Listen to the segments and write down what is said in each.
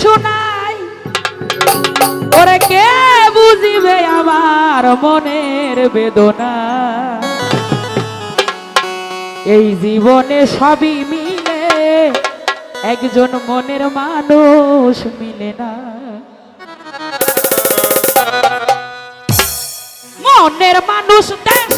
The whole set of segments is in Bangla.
শোনাই ওরে কে বুঝিবে আমার মনের বেদনা? এই জীবনে সবই মিলে, একজন মনের মানুষ মিলে না। মনের মানুষ দেশ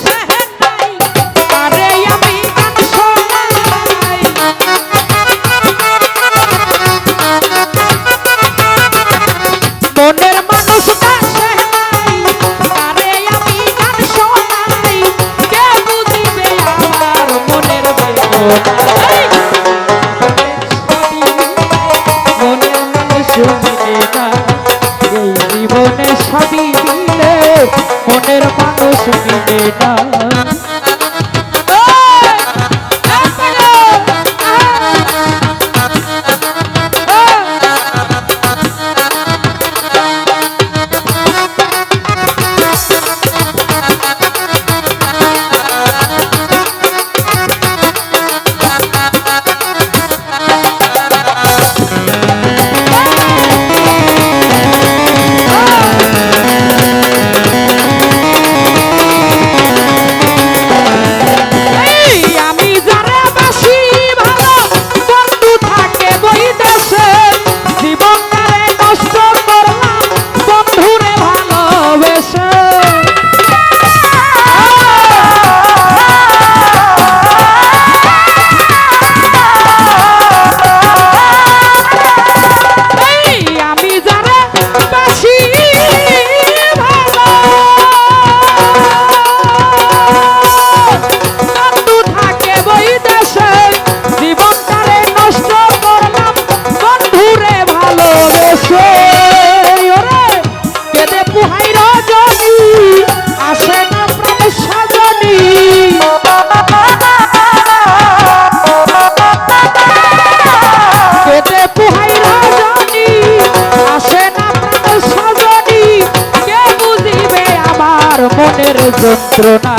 যন্ত্রণা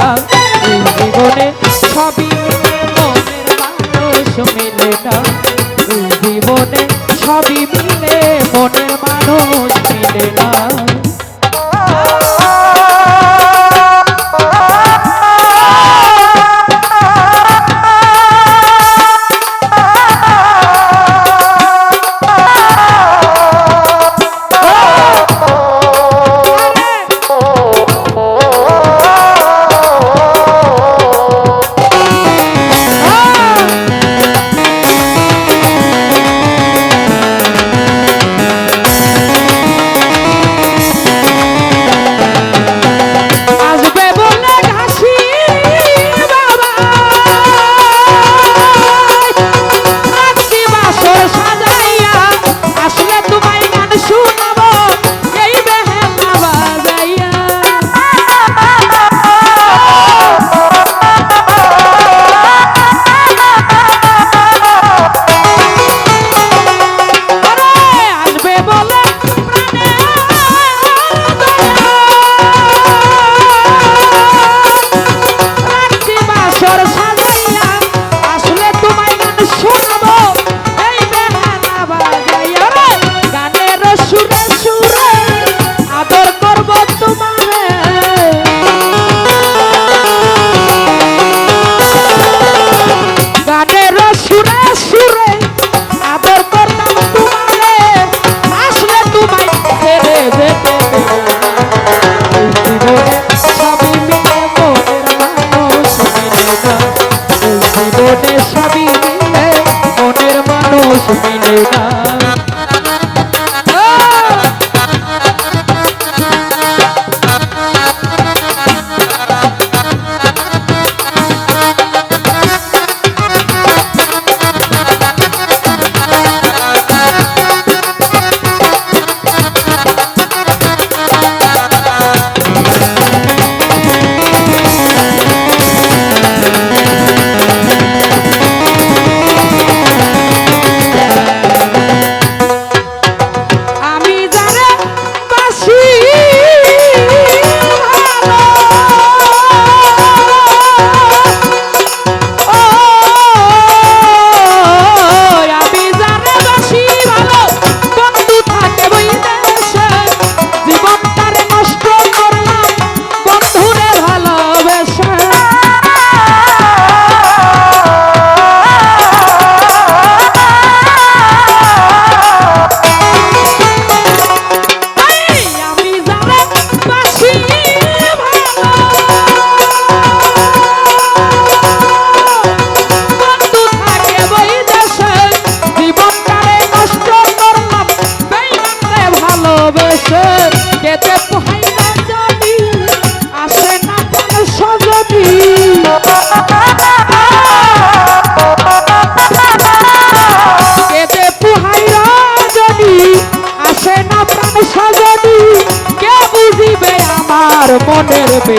জীবনে সবই